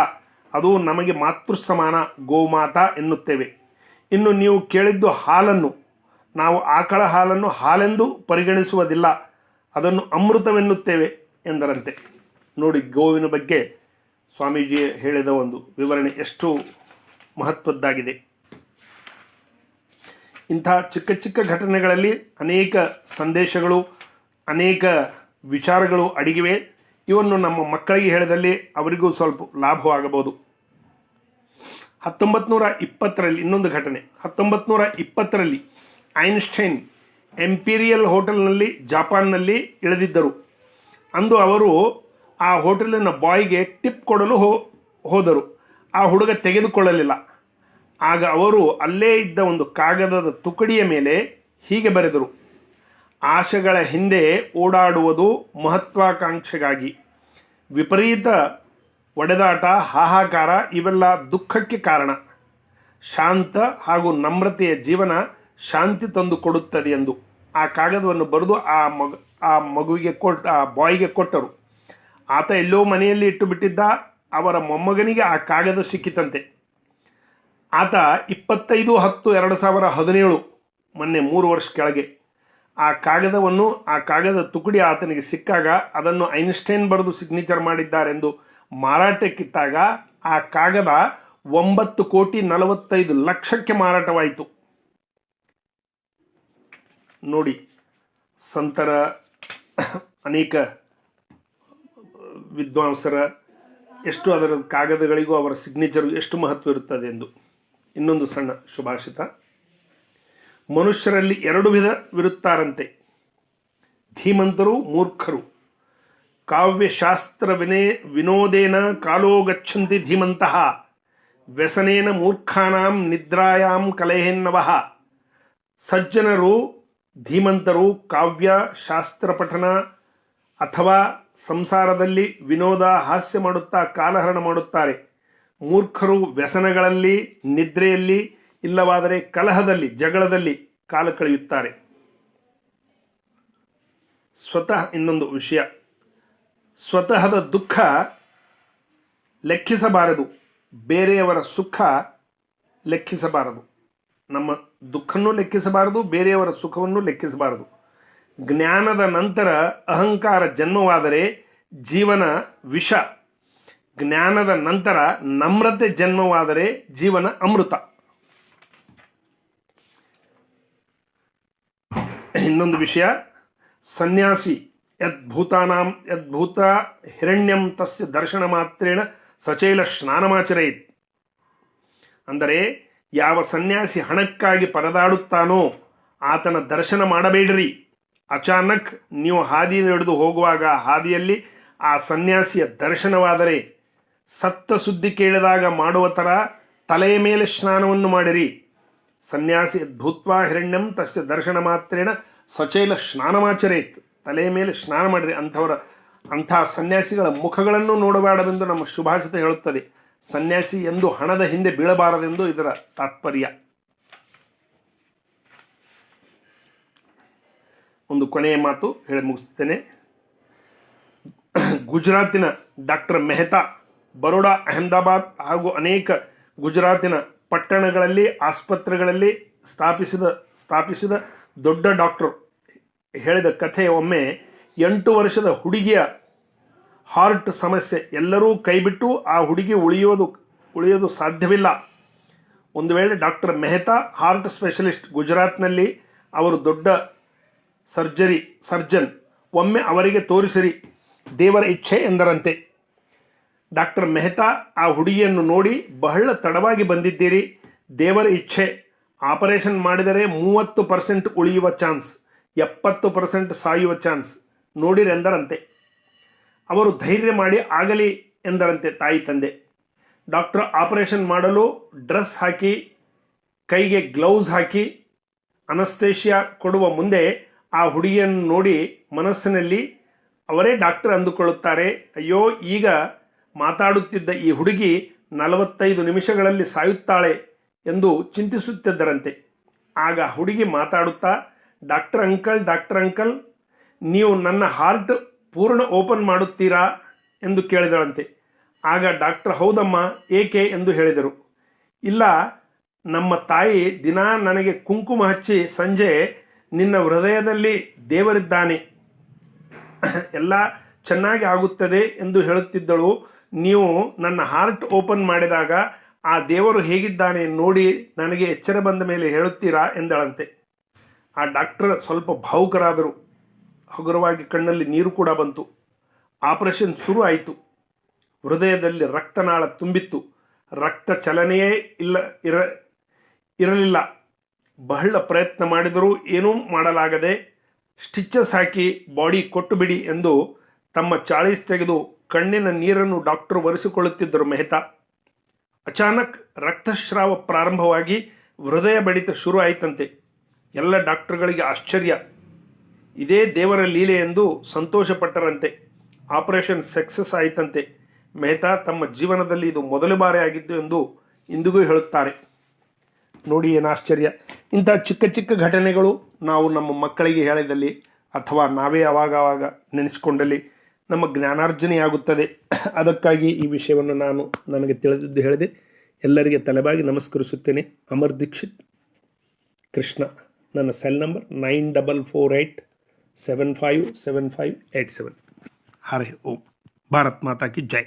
ಅದು ನಮಗೆ ಮಾತೃ ಸಮಾನ ಗೋಮಾತಾ ಎನ್ನುತ್ತೇವೆ. ಇನ್ನು ನೀವು ಕೇಳಿದ್ದು ಹಾಲನ್ನು. ನಾವು ಆಕಳ ಹಾಲನ್ನು ಹಾಲೆಂದು ಪರಿಗಣಿಸುವುದಿಲ್ಲ. ಅದನ್ನು ಅಮೃತವೆನ್ನುತ್ತೇವೆ ಎಂದರಂತೆ. ನೋಡಿ ಗೋವಿನ ಬಗ್ಗೆ ಸ್ವಾಮೀಜಿ ಹೇಳಿದ ಒಂದು ವಿವರಣೆ ಎಷ್ಟು ಮಹತ್ವದ್ದಾಗಿದೆ. ಇಂಥ ಚಿಕ್ಕ ಚಿಕ್ಕ ಘಟನೆಗಳಲ್ಲಿ ಅನೇಕ ಸಂದೇಶಗಳು, ಅನೇಕ ವಿಚಾರಗಳು ಅಡಗಿವೆ. ಇವನ್ನು ನಮ್ಮ ಮಕ್ಕಳಿಗೆ ಹೇಳಿದಲ್ಲಿ ಅವರಿಗೂ ಸ್ವಲ್ಪ ಲಾಭವಾಗಬಹುದು. ಹತ್ತೊಂಬತ್ತು ನೂರ ಇಪ್ಪತ್ತರಲ್ಲಿ ಇನ್ನೊಂದು ಘಟನೆ. ಹತ್ತೊಂಬತ್ತು ನೂರ ಇಪ್ಪತ್ತರಲ್ಲಿ ಐನ್ಸ್ಟೈನ್ ಎಂಪೀರಿಯಲ್ ಹೋಟೆಲ್ನಲ್ಲಿ ಜಪಾನ್ನಲ್ಲಿ ಇಳಿದಿದ್ದರು. ಅಂದು ಅವರು ಆ ಹೋಟೆಲಿನ ಬಾಯ್ಗೆ ಟಿಪ್ ಕೊಡಲು ಹೋ, ಹೋದರು. ಆ ಹುಡುಗ ತೆಗೆದುಕೊಳ್ಳಲಿಲ್ಲ. ಆಗ ಅವರು ಅಲ್ಲೇ ಇದ್ದ ಒಂದು ಕಾಗದದ ತುಕಡಿಯ ಮೇಲೆ ಹೀಗೆ ಬರೆದರು. ಆಶೆಗಳ ಹಿಂದೆ ಓಡಾಡುವುದು ಮಹತ್ವಾಕಾಂಕ್ಷೆಗಾಗಿ. ವಿಪರೀತ ಒಡೆದಾಟ, ಹಾಹಾಕಾರ ಇವೆಲ್ಲ ದುಃಖಕ್ಕೆ ಕಾರಣ. ಶಾಂತ ಹಾಗೂ ನಮ್ರತೆಯ ಜೀವನ ಶಾಂತಿ ತಂದು ಕೊಡುತ್ತದೆ ಎಂದು ಆ ಕಾಗದವನ್ನು ಬರೆದು ಆ ಮಗು, ಆ ಮಗುವಿಗೆ ಕೊಟ್ಟು, ಆ ಬಾಯ್ಗೆ ಕೊಟ್ಟರು. ಆತ ಎಲ್ಲೋ ಮನೆಯಲ್ಲಿ ಇಟ್ಟು ಬಿಟ್ಟಿದ್ದ ಅವರ ಮೊಮ್ಮಗನಿಗೆ ಆ ಕಾಗದ ಸಿಕ್ಕಿತಂತೆ. ಆತ ಇಪ್ಪತ್ತೈದು ಹತ್ತು ಎರಡು ಸಾವಿರ ಹದಿನೇಳು, ಮೊನ್ನೆ ಮೂರು ವರ್ಷ ಕೆಳಗೆ ಆ ಕಾಗದವನ್ನು, ಆ ಕಾಗದ ತುಕಡಿ ಆತನಿಗೆ ಸಿಕ್ಕಾಗ ಅದನ್ನು ಐನ್ಸ್ಟೈನ್ ಬರೆದು ಸಿಗ್ನೇಚರ್ ಮಾಡಿದ್ದಾರೆಂದು ಮಾರಾಟಕ್ಕಿಟ್ಟಾಗ ಆ ಕಾಗದ ಒಂಬತ್ತು ಕೋಟಿ ನಲವತ್ತೈದು ಲಕ್ಷಕ್ಕೆ ಮಾರಾಟವಾಯಿತು. ನೋಡಿ, ಸಂತರ, ಅನೇಕ ವಿದ್ವಾಂಸರ ಎಷ್ಟು ಅದರ ಕಾಗದಗಳಿಗೂ ಅವರ ಸಿಗ್ನೇಚರ್ ಎಷ್ಟು ಮಹತ್ವ ಇರುತ್ತದೆ ಎಂದು. ಇನ್ನೊಂದು ಸಣ್ಣ ಶುಭಾಷಿತ ಮನುಷ್ಯರಲ್ಲಿ ಎರಡು ವಿಧವಿರುತ್ತಾರಂತೆ ಧೀಮಂತರು ಮೂರ್ಖರು. ಕಾವ್ಯಶಾಸ್ತ್ರ ವಿನೇ ವಿನೋದೇನ ಕಾಲೋ ಗಚ್ಚಂತಿ ಧೀಮಂತಹ ವ್ಯಸನೇನ ಮೂರ್ಖಾನಾಂ ನಿದ್ರಾಯಾಂ ಕಲೆಹೆನ್ನವಃ ಸಜ್ಜನರು ಧೀಮಂತರು ಕಾವ್ಯ ಶಾಸ್ತ್ರ ಪಠನ ಅಥವಾ ಸಂಸಾರದಲ್ಲಿ ವಿನೋದ ಹಾಸ್ಯ ಮಾಡುತ್ತಾ ಕಾಲಹರಣ ಮಾಡುತ್ತಾರೆ. ಮೂರ್ಖರು ವ್ಯಸನಗಳಲ್ಲಿ, ನಿದ್ರೆಯಲ್ಲಿ ಇಲ್ಲವಾದರೆ ಕಲಹದಲ್ಲಿ, ಜಗಳದಲ್ಲಿ ಕಾಲ ಕಳೆಯುತ್ತಾರೆ. ಸ್ವತಃ ಇನ್ನೊಂದು ವಿಷಯ. ಸ್ವತಃದ ದುಃಖ ಲೆಕ್ಕಿಸಬಾರದು. ಬೇರೆಯವರ ಸುಖ ಲೆಕ್ಕಿಸಬಾರದು. ನಮ್ಮ ದುಃಖವನ್ನು ಲೆಕ್ಕಿಸಬಾರದು, ಬೇರೆಯವರ ಸುಖವನ್ನು ಲೆಕ್ಕಿಸಬಾರದು. ಜ್ಞಾನದ ನಂತರ ಅಹಂಕಾರ ಜನ್ಮವಾದರೆ ಜೀವನ ವಿಷ. ಜ್ಞಾನದ ನಂತರ ನಮ್ರತೆ ಜನ್ಮವಾದರೆ ಜೀವನ ಅಮೃತ. ಇನ್ನೊಂದು ವಿಷಯ, ಸನ್ಯಾಸಿ ಯದ್ಭೂತಾನಾಂ ಯದ್ಭೂತ ಹಿರಣ್ಯಂ ತಸ್ಯ ದರ್ಶನ ಮಾತ್ರೇಣ ಸಚೈಲ ಸ್ನಾನಮಾಚರೇತ್ ಅಂದರೆ, ಯಾವ ಸನ್ಯಾಸಿ ಹಣಕ್ಕಾಗಿ ಪರದಾಡುತ್ತಾನೋ ಆತನ ದರ್ಶನ ಮಾಡಬೇಡ್ರಿ. ಅಚಾನಕ್ ನೀವು ಹಾದಿ ನಡೆದು ಹೋಗುವಾಗ ಹಾದಿಯಲ್ಲಿ ಆ ಸನ್ಯಾಸಿಯ ದರ್ಶನವಾದರೆ ಸತ್ತ ಸುದ್ದಿ ಕೇಳಿದಾಗ ಮಾಡುವ ಥರ ತಲೆಯ ಮೇಲೆ ಸ್ನಾನವನ್ನು ಮಾಡಿರಿ. ಸನ್ಯಾಸಿ ಭೂತ್ವಾ ಹಿರಣ್ಯಂ ತಸ್ಯ ದರ್ಶನ ಮಾತ್ರೇಣ ಸಚೈಲ ಸ್ನಾನಮಾಚರೇತ್. ತಲೆ ಮೇಲೆ ಸ್ನಾನ ಮಾಡಿರಿ ಅಂಥವರ, ಅಂಥ ಸನ್ಯಾಸಿಗಳ ಮುಖಗಳನ್ನು ನೋಡಬೇಡವೆಂದು ನಮ್ಮ ಶುಭಾಷಿತ ಹೇಳುತ್ತದೆ. ಸನ್ಯಾಸಿ ಎಂದು ಹಣದ ಹಿಂದೆ ಬೀಳಬಾರದೆಂದು ಇದರ ತಾತ್ಪರ್ಯ. ಒಂದು ಕೊನೆಯ ಮಾತು ಹೇಳಿ ಮುಗಿಸ್ತೇನೆ. ಗುಜರಾತಿನ ಡಾಕ್ಟರ್ ಮೆಹ್ತಾ, ಬರೋಡಾ, ಅಹಮದಾಬಾದ್ ಹಾಗೂ ಅನೇಕ ಗುಜರಾತಿನ ಪಟ್ಟಣಗಳಲ್ಲಿ, ಆಸ್ಪತ್ರೆಗಳಲ್ಲಿ ಸ್ಥಾಪಿಸಿದ ಸ್ಥಾಪಿಸಿದ ದೊಡ್ಡ ಡಾಕ್ಟರ್. ಹೇಳಿದ ಕಥೆ ಒಮ್ಮೆ, ಎಂಟು ವರ್ಷದ ಹುಡುಗಿಯ ಹಾರ್ಟ್ ಸಮಸ್ಯೆ. ಎಲ್ಲರೂ ಕೈಬಿಟ್ಟು ಆ ಹುಡುಗಿ ಉಳಿಯೋದು ಉಳಿಯೋದು ಸಾಧ್ಯವಿಲ್ಲ. ಒಂದು ವೇಳೆ ಡಾಕ್ಟರ್ ಮೆಹ್ತಾ, ಹಾರ್ಟ್ ಸ್ಪೆಷಲಿಸ್ಟ್ ಗುಜರಾತ್ನಲ್ಲಿ, ಅವರು ದೊಡ್ಡ ಸರ್ಜರಿ, ಸರ್ಜನ್, ಒಮ್ಮೆ ಅವರಿಗೆ ತೋರಿಸಿರಿ. ದೇವರ ಇಚ್ಛೆ ಎಂದರಂತೆ. ಡಾಕ್ಟರ್ ಮೆಹ್ತಾ, ಆ ಹುಡುಗಿಯನ್ನು ನೋಡಿ ಬಹಳ ತಡವಾಗಿ ಬಂದಿದ್ದೀರಿ. ದೇವರ ಇಚ್ಛೆ. ಆಪರೇಷನ್ ಮಾಡಿದರೆ ಮೂವತ್ತು ಪರ್ಸೆಂಟ್ ಉಳಿಯುವ ಚಾನ್ಸ್, ಎಪ್ಪತ್ತು ಪರ್ಸೆಂಟ್ ಸಾಯುವ ಚಾನ್ಸ್. ನೋಡಿರೆಂದರಂತೆ ಅವರು ಧೈರ್ಯ ಮಾಡಿ ಆಗಲಿ ಎಂದರಂತೆ ತಾಯಿ ತಂದೆ. ಡಾಕ್ಟರ್ ಆಪರೇಷನ್ ಮಾಡಲು ಡ್ರೆಸ್ ಹಾಕಿ, ಕೈಗೆ ಗ್ಲೌಸ್ ಹಾಕಿ, ಅನಸ್ತೇಷಿಯಾ ಕೊಡುವ ಮುಂದೆ ಆ ಹುಡುಗಿಯನ್ನು ನೋಡಿ ಮನಸ್ಸಿನಲ್ಲಿ ಅವರೇ ಡಾಕ್ಟರ್ ಅಂದುಕೊಳ್ಳುತ್ತಾರೆ. ಅಯ್ಯೋ, ಈಗ ಮಾತಾಡುತ್ತಿದ್ದ ಈ ಹುಡುಗಿ ನಲವತ್ತೈದು ನಿಮಿಷಗಳಲ್ಲಿ ಸಾಯುತ್ತಾಳೆ ಎಂದು ಚಿಂತಿಸುತ್ತಿದ್ದರಂತೆ. ಆಗ ಹುಡುಗಿ ಮಾತಾಡುತ್ತಾ, ಡಾಕ್ಟರ್ ಅಂಕಲ್ ಡಾಕ್ಟರ್ ಅಂಕಲ್, ನೀವು ನನ್ನ ಹಾರ್ಟ್ ಪೂರ್ಣ ಓಪನ್ ಮಾಡುತ್ತೀರಾ? ಎಂದು ಕೇಳಿದಳಂತೆ. ಆಗ ಡಾಕ್ಟರ್, ಹೌದಮ್ಮ, ಏಕೆ? ಎಂದು ಹೇಳಿದರು. ಇಲ್ಲ, ನಮ್ಮ ತಾಯಿ ದಿನಾ ನನಗೆ ಕುಂಕುಮ ಹಚ್ಚಿ ಸಂಜೆ ನಿನ್ನ ಹೃದಯದಲ್ಲಿ ದೇವರಿದ್ದಾನೆ. ಎಲ್ಲ ಚೆನ್ನಾಗಿ ಆಗುತ್ತದೆ ಎಂದು ಹೇಳುತ್ತಿದ್ದಳು. ನೀವು ನನ್ನ ಹಾರ್ಟ್ ಓಪನ್ ಮಾಡಿದಾಗ ಆ ದೇವರು ಹೇಗಿದ್ದಾನೆ ನೋಡಿ ನನಗೆ ಎಚ್ಚರ ಬಂದ ಮೇಲೆ ಹೇಳುತ್ತೀರಾ ಎಂದಳಂತೆ. ಆ ಡಾಕ್ಟರ್ ಸ್ವಲ್ಪ ಭಾವುಕರಾದರು. ಹಗುರವಾಗಿ ಕಣ್ಣಲ್ಲಿ ನೀರು ಕೂಡ ಬಂತು. ಆಪರೇಷನ್ ಶುರು ಆಯಿತು. ಹೃದಯದಲ್ಲಿ ರಕ್ತನಾಳ ತುಂಬಿತ್ತು. ರಕ್ತ ಚಲನೆಯೇ ಇಲ್ಲ, ಇರ, ಇರಲಿಲ್ಲ. ಬಹಳ ಪ್ರಯತ್ನ ಮಾಡಿದರೂ ಏನೂ ಮಾಡಲಾಗದೆ ಸ್ಟಿಚ್ಚಸ್ ಹಾಕಿ ಬಾಡಿ ಕೊಟ್ಟು ಬಿಡಿ ಎಂದು ತಮ್ಮ ಚಾಳೀಸ್ ತೆಗೆದು ಕಣ್ಣಿನ ನೀರನ್ನು ಡಾಕ್ಟರ್ ಒರೆಸಿಕೊಳ್ಳುತ್ತಿದ್ದರು ಮೆಹ್ತಾ. ಅಚಾನಕ್ ರಕ್ತಸ್ರಾವ ಪ್ರಾರಂಭವಾಗಿ ಹೃದಯ ಬಡಿತ ಶುರು ಆಯಿತಂತೆ. ಎಲ್ಲ ಡಾಕ್ಟರ್ಗಳಿಗೆ ಆಶ್ಚರ್ಯ. ಇದೇ ದೇವರ ಲೀಲೆ ಎಂದು ಸಂತೋಷಪಟ್ಟರಂತೆ. ಆಪರೇಷನ್ ಸಕ್ಸಸ್ ಆಯಿತಂತೆ. ಮೆಹ್ತಾ ತಮ್ಮ ಜೀವನದಲ್ಲಿ ಇದು ಮೊದಲ ಬಾರಿ ಆಗಿದ್ದು ಎಂದು ಇಂದಿಗೂ ಹೇಳುತ್ತಾರೆ. ನೋಡಿ ಏನು ಆಶ್ಚರ್ಯ. ಇಂಥ ಚಿಕ್ಕ ಚಿಕ್ಕ ಘಟನೆಗಳು ನಾವು ನಮ್ಮ ಮಕ್ಕಳಿಗೆ ಹೇಳಿದಲ್ಲಿ ಅಥವಾ ನಾವೇ ಅವಾಗವಾಗ ಅವಾಗ ನೆನೆಸ್ಕೊಂಡಲ್ಲಿ ನಮ್ಮ ಜ್ಞಾನಾರ್ಜನೆಯಾಗುತ್ತದೆ ಅದಕ್ಕಾಗಿ ಈ ವಿಷಯವನ್ನು ನಾನು ನನಗೆ ತಿಳಿದಿದ್ದು ಹೇಳಿದೆ. ಎಲ್ಲರಿಗೆ ತಲೆಬಾಗಿ ನಮಸ್ಕರಿಸುತ್ತೇನೆ. ಅಮರ್ ದೀಕ್ಷಿತ್, ಕೃಷ್ಣ, ನನ್ನ cell number nine double four eight seven five seven five eight seven. ಹರೇ ಓಂ. ಭಾರತ್ ಮಾತಾ ಕಿ ಜೈ.